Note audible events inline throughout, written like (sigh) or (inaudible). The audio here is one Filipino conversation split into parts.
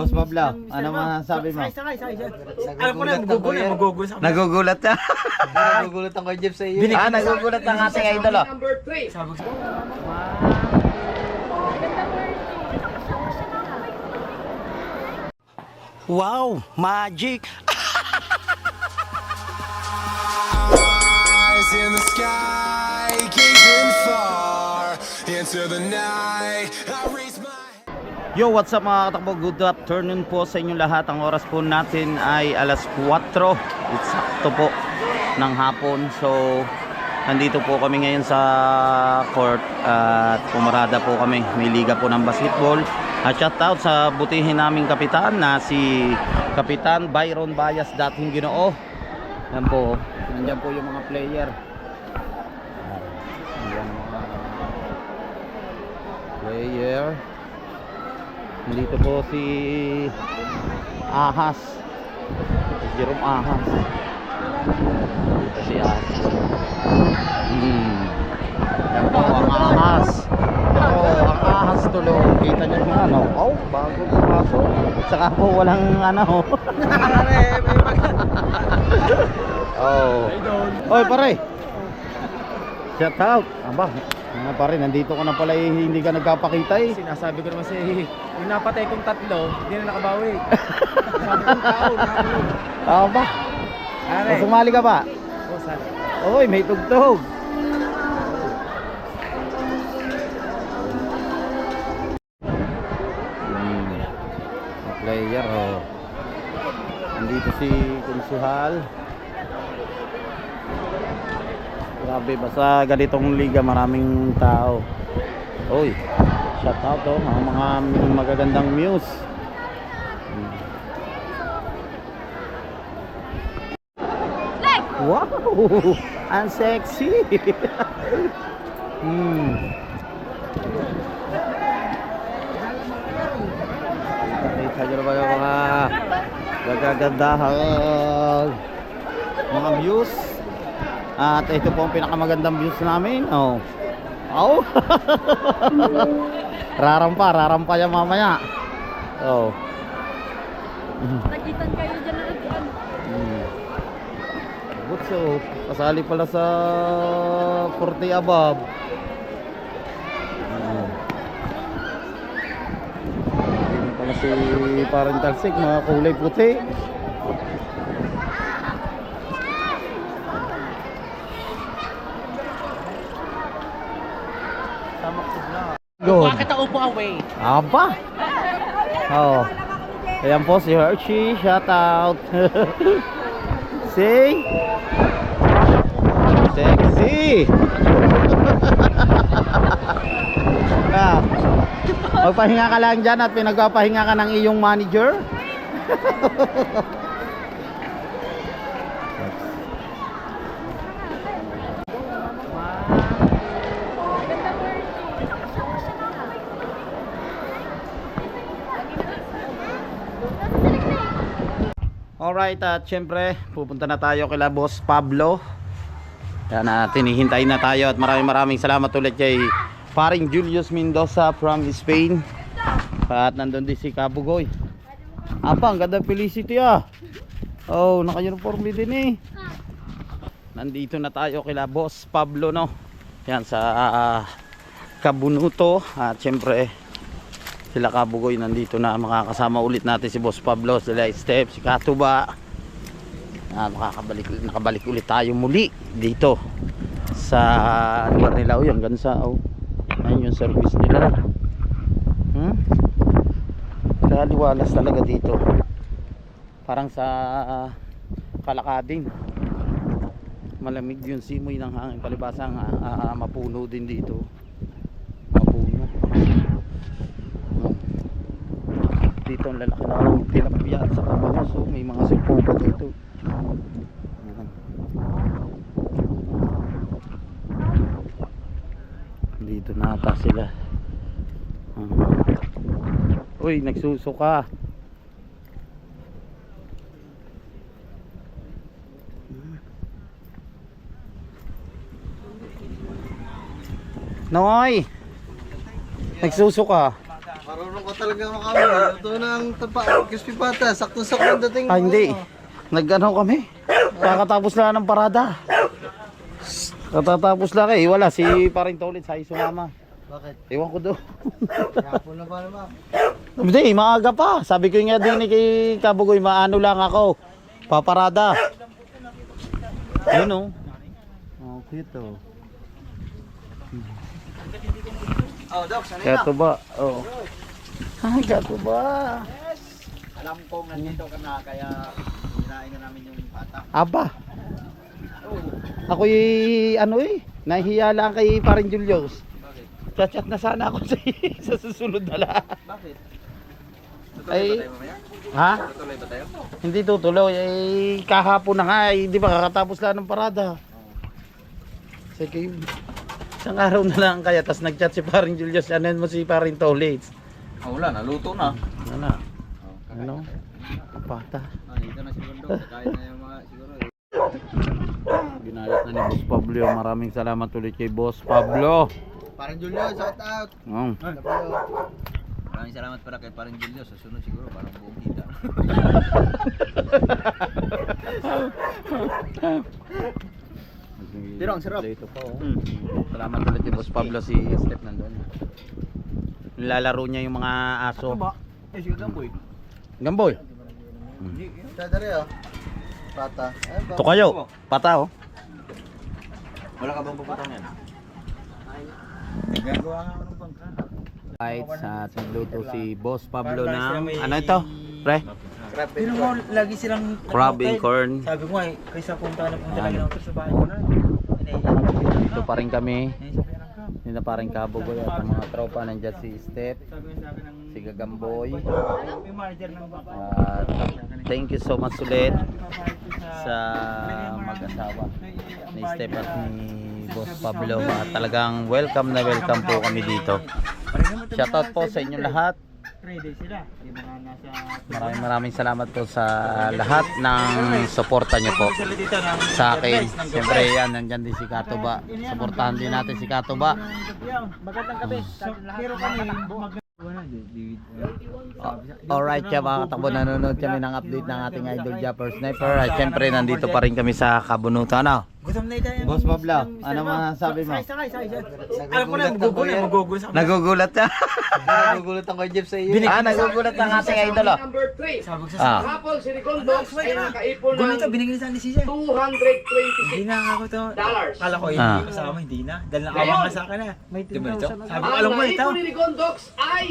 Boss Pablo, ano masasabi mo? Sakay, sakay, sakay. Alam ko na, magugulat, magugulat sa Nagugulat ka? (laughs) Nagugulat ako Jeff sa iyo. Ah, nagugulat ang ating idol. oh. Sabi ko, Wow, magic! Eyes in the sky, gazing far into the night. Yo, what's up mga katakbo? Good afternoon po sa inyong lahat. Ang oras po natin ay alas 4. Eksakto po ng hapon. So, nandito po kami ngayon sa court at pumarada po kami. May liga po ng basketball. At shout out sa butihin naming kapitan na si Kapitan Byron Bayas dating ginoo. Yan po. Nandiyan po yung mga player. Ayan, mga player. Nandito po si Ahas. Si Jerome Ahas. Dito si Ahas. Hmm. Yan po ang Ahas. Ito, ang Ahas tulo. Kita niyo kung ano. Oh, bago pasok. Saka po walang ano. (laughs) oh. Oy, pare. Shout out. Aba, mga pare, nandito ka na pala eh, hindi ka nagkapakita eh. sinasabi ko naman sa yung napatay kong tatlo, hindi na nakabawi. (laughs) Sabi kong tao, nakabawi. Aba, Are, sumali ka ba? oh, sana. Oy, may tugtog. Hmm. Player, oh. Nandito si Kunsihal. Grabe, basta ganitong liga maraming tao. Oy, shout out oh, ang mga magagandang muse. Hmm. Wow! (laughs) Ang sexy! hmm. Kita nyo naman yung mga nagagandahan mga views. At ito po ang pinakamagandang views namin. Oh. Oh! (laughs) rarampa, rarampa yan mamaya. Oh. Nagitan kayo dyan na nag Hmm. Butso, kasali pala sa 40 above. Hmm. Pala si Parental Sick, mga kulay puti. Good. Bakit ako po away? Aba! Oh. Ayan po si Hershey. Shout out. (laughs) Say. Sexy. (laughs) ah. Magpahinga ka lang dyan at pinagpapahinga ka ng iyong manager. (laughs) Alright, at syempre, pupunta na tayo kila Boss Pablo. Yan na, tinihintay na tayo at maraming maraming salamat ulit kay paring Julius Mendoza from Spain. At nandun din si Kabugoy. Apa, ang ganda Felicity ah. Oh, naka-uniform din eh. Nandito na tayo kila Boss Pablo no. Yan sa ah, Kabunuto at syempre sila Kabugoy nandito na. Makakasama ulit natin si Boss Pablo sila Step, si Katuba. Ah, makakabalik, nakabalik ulit tayo muli dito sa lugar nila. O yung gansa oh. ayun yung service nila. Hmm? kaya liwalas talaga dito. Parang sa ah, kalakading malamig yung simoy ng hangin. Palibasang ah, ah, mapuno din dito mapuno dito ang lalaki na ng tilapia at saka bangus oh. may mga sipong pa dito dito na ata sila Ah. uy nagsusuka Noy! Nagsusuka. Marunong ko talaga makamay. Ito ng tapa, crispy pata. Sakto-sakto ang dating. Ah, hindi. Nag-ano kami. Kakatapos lang ng parada. Katatapos lang eh. Wala si paring Tolit sa sumama. Bakit? Ewan ko doon. Hapon na ba naman? Hindi, maaga pa. Sabi ko nga din kay Kabugoy, maano lang ako. Paparada. Yun oh. Oh, cute oh. Oh, Doc, sanay Kaya to ba? Oh. Ay, kaya to ba? Alam ko nandito ka na, kaya hinain na namin yung pata. Aba. Ako ano eh, nahihiya lang kay paring Julius. Chat-chat na sana ako (laughs) sa, sa susunod na lang. Bakit? Ay, ha? Tutuloy ba tayo? Hindi tutuloy. Eh, kahapon na nga. Eh, di ba kakatapos lang ng parada. Sige, isang araw na lang kaya. Tapos nag-chat si paring Julius. Anan mo si paring Tolits. Ah, wala, naluto na. Ano na? Ano? Pata. Ah, dito na si Bondo. Kain na yung mga siguro. eh. Ginayat na ni Boss Pablo. Maraming salamat ulit kay Boss Pablo. Parang Julio, shout out. Oh. Maraming salamat para kay Parang Julio. Sa sunod siguro, parang buong kita. (laughs) Pero ang sarap. Ito pa, oh. Salamat ulit kay Boss Pablo si Step nandun. Nilalaro niya yung mga aso. Eh, sige lang, boy. Gamboy. Sadari, oh. Pata. Ayun ba? Ito kayo. Pata oh. Wala ka bang puputang yan? Gagawa nga ako ng bangka. Right, sa nagluto si Boss Pablo ng ano ito? Pre? Pero mo, lagi silang... Crab and corn. Sabi ko nga, eh, kaysa punta na punta kayo ng sa bahay ko na. Dito pa rin kami. Naisip yan ang kam. Hindi na pa rin kabugoy at ang mga tropa nandiyan si Step, si Gagamboy. At thank you so much ulit sa mag-asawa ni Step at ni Boss Pablo. At talagang welcome na welcome po kami dito. Shoutout po sa inyo lahat. Ready sila. Yung mga nasa... Maraming maraming salamat po sa lahat ng suporta nyo po sa akin. Siyempre yan, nandyan din si Kato Ba. Suportahan din natin si Kato Ba. Magandang gabi. Pero kami, mag... Alright siya mga katakbo, nanonood kami ng update ng ating idol Japper Sniper. At siyempre nandito pa rin kami sa Kabunutan. Ano? Gutom na ito. Boss Pablo, ano masasabi mo? Sakay, sakay, sakay. Alam ko na, magugul na, sa Nagugulat ka? (laughs) Nagugulat ako Jeff sa iyo. ah, nagugulat ang ating idol. Oh. Number 3. Sabi ko sa Ah. Hapon, si Nicole Dox ay nakaipon ng Ganito, binigyan sa ni Sisa. 226 Hindi na ako to. dollars. Kala ko Ah. hindi kasama, hindi na. Dahil nakabang ka sa akin na. May 10,000 Sabi ko, alam mo ito. Ang naipon ni Nicole Dox ay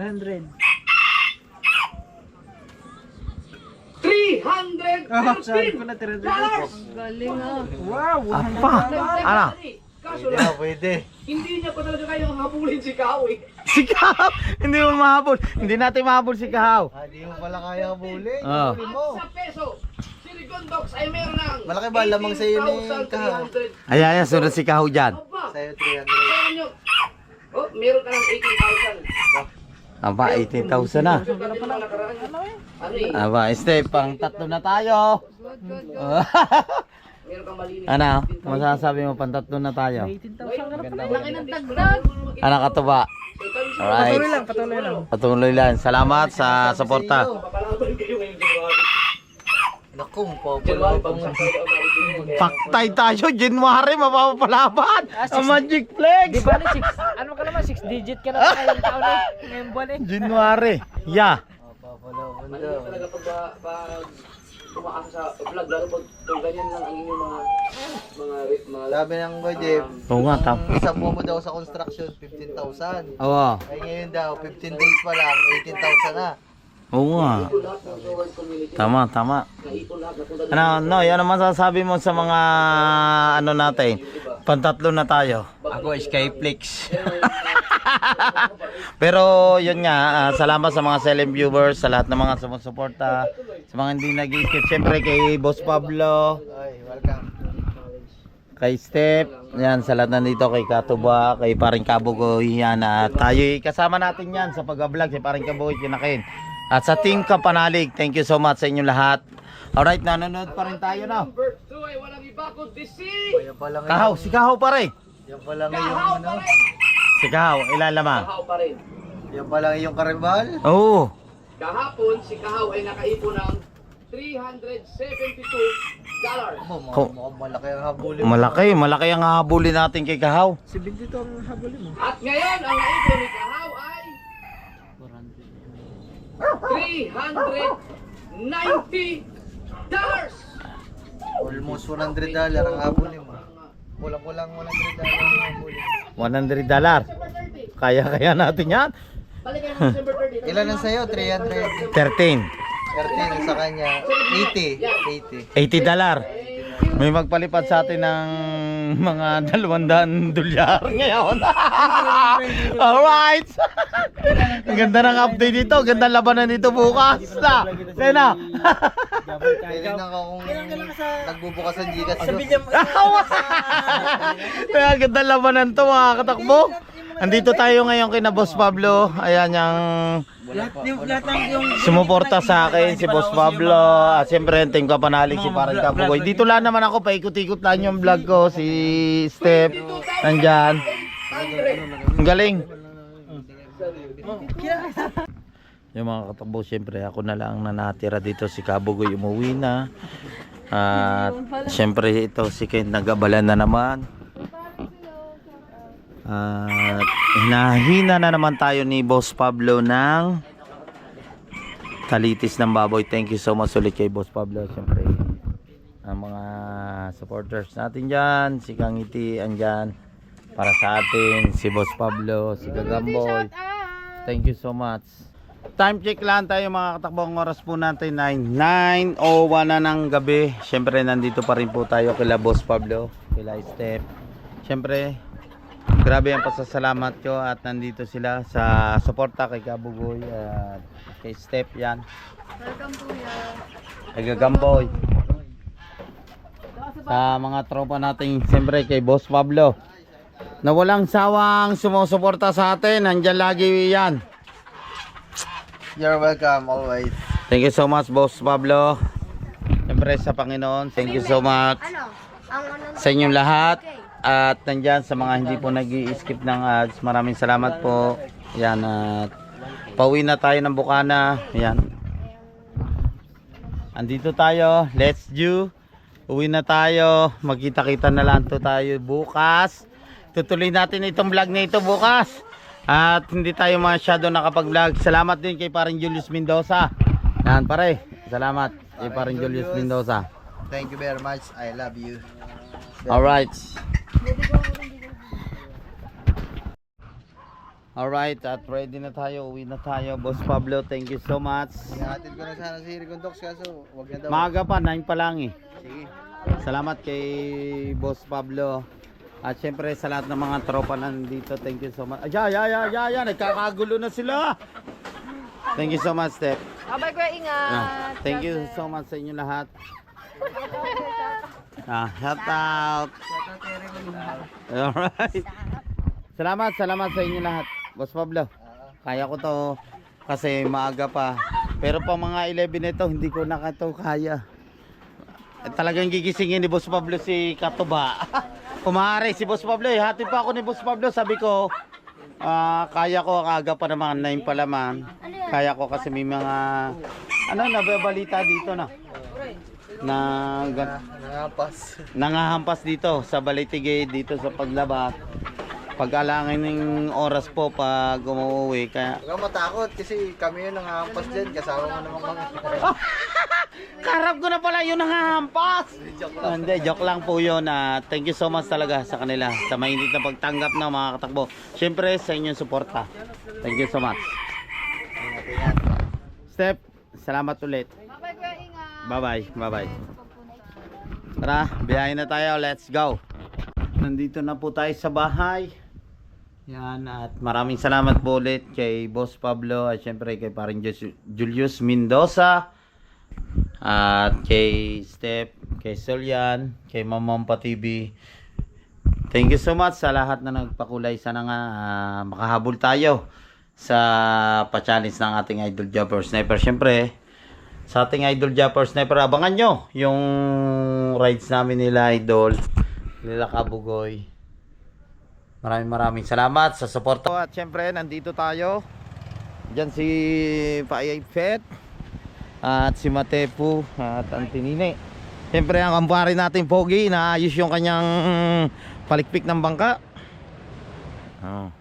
100. 313 dollars. Ah, pa? Ano? Kaso Hindi lang, na, pwede. hindi niya pa talaga kayang habulin si eh. Si Kahaw! Hindi mo mahabol. Hindi natin mahabol si Kahaw. Ah, di mo pala kaya huli. Ah. Huli mo. At sa peso, si Nicole Dox ay meron ng Malaki ba lamang sa iyo ni Kahaw? 18,300. Ayan, ayan, sunod si Kahaw dyan. Aba, Sa'yo 300. meron nyo. Oh, meron ka ng 18,000. Aba, 18,000 na. Aba, Step, pang tatlo na tayo. (laughs) Ano? Masasabi mo, pang tatlo na tayo. Laki ng dagdag. Ano ka to ba? Alright. Patuloy lang, patuloy lang. Patuloy lang. Salamat sa suporta. Papalaban kayo ngayong January. Naku, tayo January. Paktay tayo, January, mapapalaban. Ang Magic Flex. Di ba, 6, ano ka naman, 6 digit ka na sa ngayong taon eh. Ngayong buwan eh. January. Yeah. Ano talaga pag ba- pag tumakas sa vlog, lalo pag ganyan lang ang inyong mga mga mga Sabi ng Boy Jeff, Oo nga, tam. ang isang buwan mo daw sa construction, 15,000. Oo. Ay ngayon daw, 15 days pa lang, 18,000 na. Oo nga. Tama, tama. Ano, no, ano masasabi mo sa mga ano natin? Pantatlo na tayo. Ako, Skyflix. (laughs) Pero yun nga, ah, salamat sa mga silent viewers, sa lahat ng mga sumusuporta, sa mga hindi nag-skip, siyempre kay Boss Pablo, welcome. kay Step, yan, sa lahat nandito, kay Katuba, kay Paring Kabugoy, yan, at tayo kasama natin yan sa pag-vlog, si Paring Kabugoy, kinakin. At sa Team Kapanalig, thank you so much sa inyo lahat. Alright, nanonood pa rin tayo na. Number 2 ay walang iba kundi si Yan pa lang Kahaw, si Kahaw pa rin. Yan pa lang yung Kahaw ano. pa rin. Si Kahaw, ilan lamang? Kahaw pa rin. Yan pala yung karibal. Oo. Kahapon, si Kahaw ay nakaipon ng 372 dollars. Ko- Mukhang malaki ang habulin. Malaki, malaki ang hahabulin natin kay Kahaw. Si Bindito ang habulin mo. At ngayon, ang naipon ni Kahaw ay 390 dollars. Almost 100 dollar ang habulin mo. Kulang-kulang 100 dollar ang habulin. 100 dollar. Kaya-kaya natin yan. Balikan mo December 30. (laughs) Ilan ang sa'yo? 300. 13. 13 ang sa kanya. 80. 80. 80 dollar. May magpalipad sa atin ng mga (laughs) 200 dolyar ngayon. (laughs) Alright! Ang ganda ng update dito. Ganda ng labanan dito bukas. Na! Sena! Kailan ako kung nagbubukas ang Gcash. Kaya ganda ng labanan to mga katakbo. Andito tayo ngayon kina Boss Pablo. Ayan yung sumuporta sa akin si Boss Pablo. At siyempre yung team kapanalig si Parang Kapugoy. Dito lang naman ako, paikot-ikot lang yung vlog ko. Si Steph, nandyan. Ang galing. Yung mga katakbo, siyempre ako na lang na natira dito. Si Kabugoy umuwi na. At siyempre ito si Kent nagabala na naman. At hinahina na naman tayo ni Boss Pablo ng talitis ng baboy. Thank you so much ulit kay Boss Pablo. Siyempre, ang mga supporters natin dyan, si Kangiti andyan para sa atin, si Boss Pablo, si Gagamboy. Thank you so much. Time check lang tayo mga katakbong oras po natin ay 9.01 na ng gabi. Siyempre nandito pa rin po tayo kila Boss Pablo, kila Steph. Siyempre, grabe ang pasasalamat ko at nandito sila sa suporta kay Kabugoy at kay Steph yan. Welcome kuya. Kay Gagamboy. Sa mga tropa natin, siyempre kay Boss Pablo. Na walang sawang sumusuporta sa atin, nandyan lagi yan. You're welcome always. Thank you so much, Boss Pablo. Siyempre sa Panginoon, thank you so much Ano? Sa inyong lahat. At nandyan sa mga hindi po nag skip ng ads, maraming salamat po. Yan at pauwi na tayo ng Bukana. Yan. Andito tayo. Let's do. Uwi na tayo. Magkita-kita na lang to tayo bukas. Tutuloy natin itong vlog na ito bukas. At hindi tayo masyado nakapag-vlog. Salamat din kay paring Julius Mendoza. Yan pare. Salamat kay paring Julius Mendoza. Thank you very much. I love you. Alright. (laughs) Alright, at ready na tayo. Uwi na tayo. Boss Pablo, thank you so much. Inahatid ko na sana si Ricondox kaso wag na daw. Maaga pa, 9 pa lang eh. Sige. Salamat kay Boss Pablo. At syempre sa lahat ng mga tropa nandito, thank you so much. Ay, ya, ya, ya, ya, nagkakagulo na sila. Thank you so much, Steph. Bye kuya, ingat. Ah, thank you so much sa inyo lahat. (laughs) Ah, shout out. Alright. Salamat, salamat sa inyo lahat. Boss Pablo. Kaya ko to kasi maaga pa. Pero pa mga 11 nito, hindi ko na to kaya. Eh, talagang gigisingin ni Boss Pablo si Katuba. (laughs) Kumare si Boss Pablo eh. Hatid pa ako ni Boss Pablo. Sabi ko, ah, kaya ko aga pa naman, 9 pa naman. Kaya ko kasi may mga, ano, nababalita dito na. Na, Nangapas. nangahampas dito sa Balitigay dito sa paglabas. Pag-alangin ng oras po pag umuwi. Kaya, Huwag matakot kasi kami yung nangahampas dyan. Kasama mo namang mga... Karap (laughs) ko na pala yun nangahampas. Hindi, joke lang po yun. Ah, thank you so much talaga sa kanila sa mainit na pagtanggap ng mga katakbo. Siyempre sa inyong suporta. Thank you so much. Step, salamat ulit. Bye ingat. Bye-bye. Bye-bye. Tara, biyahe na tayo. Let's go. Nandito na po tayo sa bahay. Yan at maraming salamat po ulit kay Boss Pablo at syempre kay paring Julius Mendoza at kay Step, kay Solian, kay Mamampa TV. Thank you so much sa lahat na nagpakulay. Sana nga ah, makahabol tayo sa pa-challenge ng ating Idol Jumper Sniper. Syempre, sa ating Idol Jumper Sniper, abangan nyo yung rides namin nila Idol, nila Kabugoy. Maraming maraming salamat sa suporta. At syempre, nandito tayo Diyan si Paayay Pet at si Matepu at ang Tinine. Siyempre ang kampare natin Pogi na ayos yung kanyang palikpik ng bangka. Oh.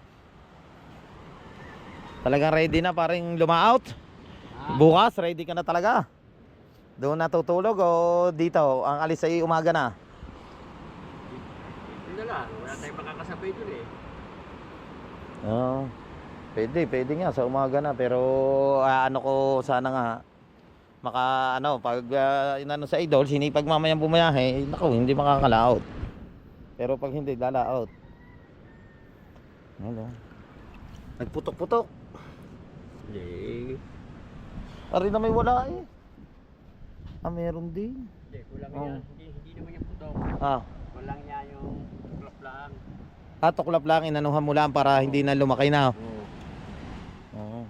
Talagang ready na paring lumaout. Bukas ready ka na talaga. Doon natutulog o dito? Ang alis ay umaga na. Yun na lang, wala tayong makakasabay dun eh. Oo. Pwede, pwede nga sa umaga na pero ah, ano ko sana nga maka ano pag uh, inano sa idol sinipag mamayang bumayahe, eh, naku, hindi makakalaot. Pero pag hindi lalaot. Ano? Nagputok-putok. Hindi. Ari na may wala eh. Ah, meron din. Hindi, kulang Oo. yan. Hindi, hindi naman yung putok. Ah, Kulang niya yung tuklap lang. ah tuklap lang inanuhan mo lang para hindi na lumaki na. Oo. Oo.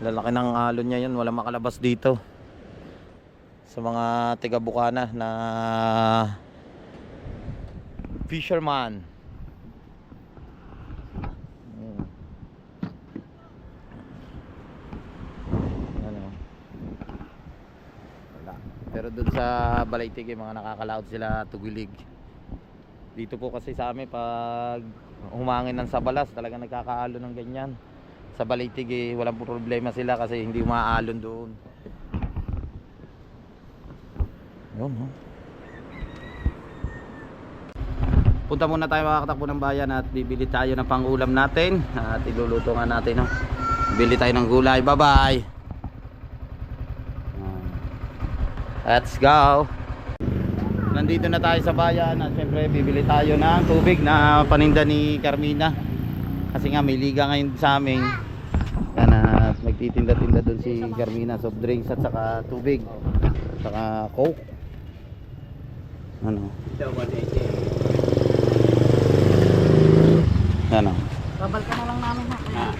Lalaki ng alon niya yun, wala makalabas dito. Sa mga tiga Bukana na fisherman. Mm. Ano? Wala. Pero dun sa Balaytig, mga nakakalaot sila tugilig. Dito po kasi sa amin pag humangin ng sabalas, talaga nagkakaalo ng ganyan. Sa Balaytig eh, walang problema sila kasi hindi umaalon doon. Yun, no? Punta muna tayo mga katakbo ng bayan at bibili tayo ng pangulam natin at iluluto nga natin no. Bili tayo ng gulay. Bye-bye. Let's go. Nandito na tayo sa bayan at syempre bibili tayo ng tubig na paninda ni Carmina. Kasi nga may liga ngayon sa amin. Yan at magtitinda-tinda doon si Carmina soft drinks at saka tubig. Saka coke. Ano? Ito, 180. Ano? Babal ka na lang namin ha.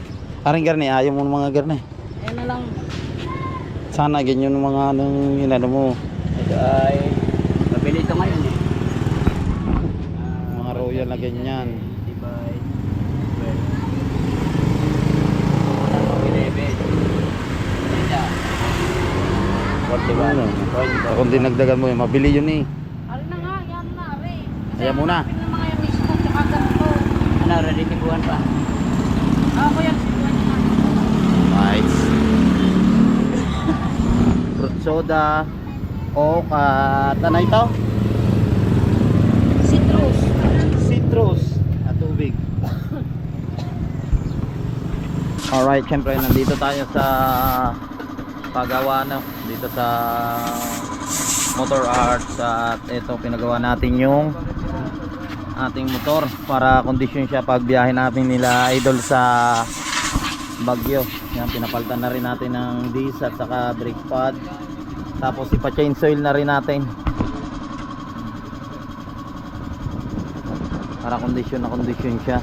Aring garne, ayaw mo ng mga garne. Ayan na lang. Sana ganyan yung mga anong inano mo. Ito ay, mabili ito ngayon eh. Mga royal na ganyan. Divide. Well. 11. Ganda. Ano? Kung dinagdagan mo yun, mabili yun eh. Ari na nga, yan na, ari. Ayan muna. Na mga yan mismo, tsaka ganito. Ano, ready pa? Ako yan, sinuwan niya. Right. Soda, coke, at ano ito? Citrus. Citrus at tubig. Alright, syempre nandito tayo sa paggawa na dito sa Motor Arts at ito pinagawa natin yung ating motor para kondisyon siya pag biyahe natin nila idol sa Bagyo. Yan pinapalitan na rin natin ng disc at saka brake pad. Tapos ipa-chain oil na rin natin. Para kondisyon na kondisyon siya.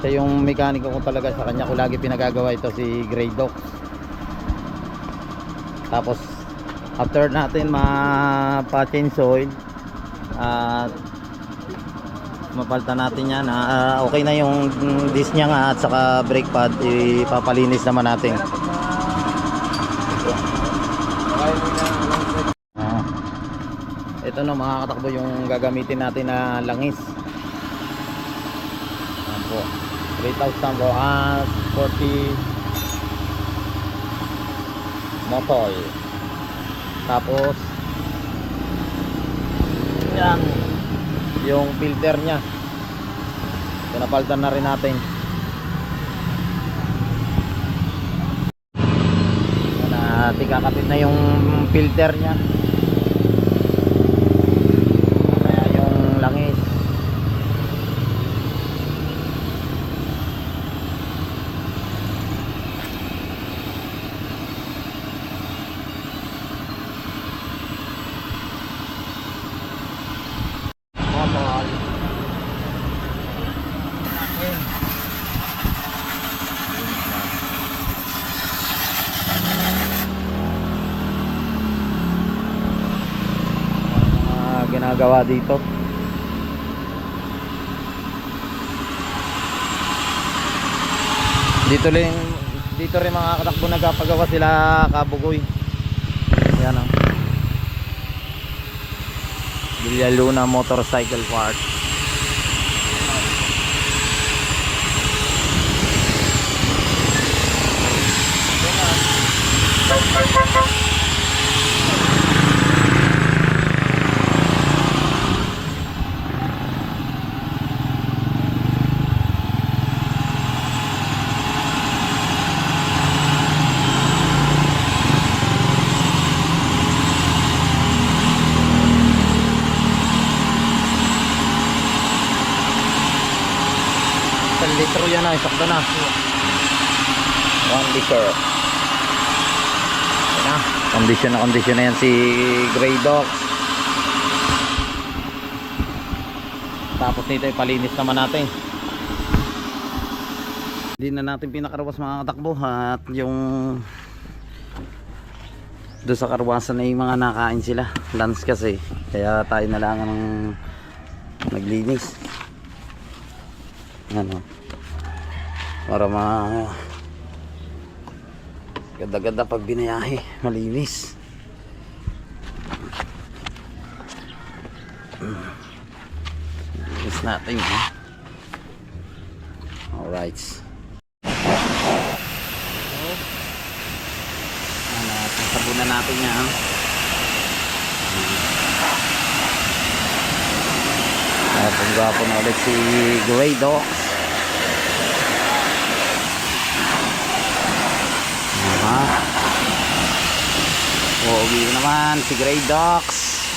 Siya yung mekaniko ko talaga sa kanya ko lagi pinagagawa ito si Grey Doc. Tapos after natin ma-change oil at mapalitan natin yan ah, okay na yung disc niya nga at saka brake pad ipapalinis naman natin. Ah. ito no mga katakbo yung gagamitin natin na langis. Ayan po. 3,000 po at 40 motol tapos yan yung filter nya pinapalitan na rin natin. Yan at ikakapit na yung filter nya kaya yung langis Motol. Ginagawa dito. Dito rin dito rin mga katakbo nagpagawa sila kabugoy. Yan oh. Villaluna Motorcycle Park. Isang litro yan na, isakto na. One liter. Yan na. Kondisyon na kondisyon na yan si Grey Dogs. Tapos nito ipalinis naman natin. Hindi na natin pinakarawas mga katakbo at yung doon sa karwasan na yung mga nakain sila. Lunch kasi. Kaya tayo na lang ang naglinis. Ano? Para ma ganda-ganda pag binayahe, malinis. Linis natin, ha? Alright. Ano, sasabunan natin yan. At ang gwapo na ulit si Grey Dogs. dito naman si Grey Dogs